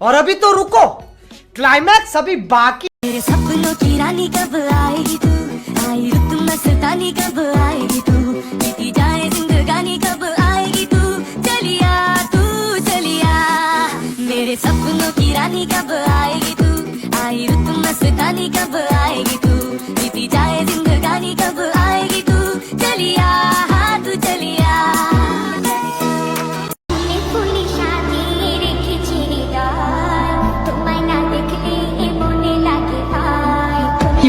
और अभी तो रुको। क्लाइमैक्स अभी बाकी मेरे सपनों की रानी कब आएगी तू? आई रुत मस्तानी कब आएगी तू? बीती जाए जिंदगानी कब आएगी तू? चलिया तू, चलिया। मेरे सपनों की रानी कब आएगी तू? आई रुत मस्तानी कब आएगी तू?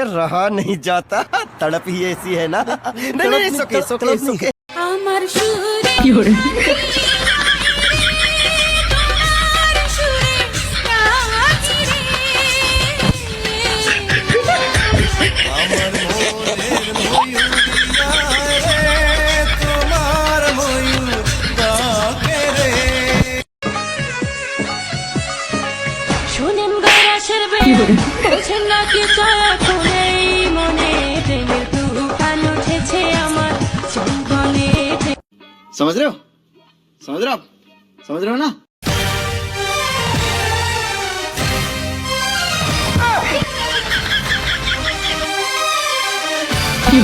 हे रहा नहीं जाता तड़प ही ऐसी है ना नहीं नहीं सुके सुके सुके আমার সুরে তোমার সুরে নাচি রে। আমার মনের শোনেন গরাসের বেড় বোঝেন না কি এখন এই মনে প্রেমের তুফান উঠেছে আমার চন্দনে समझ रहे हो समझ रहे हो आप समझ रहे हो ना কি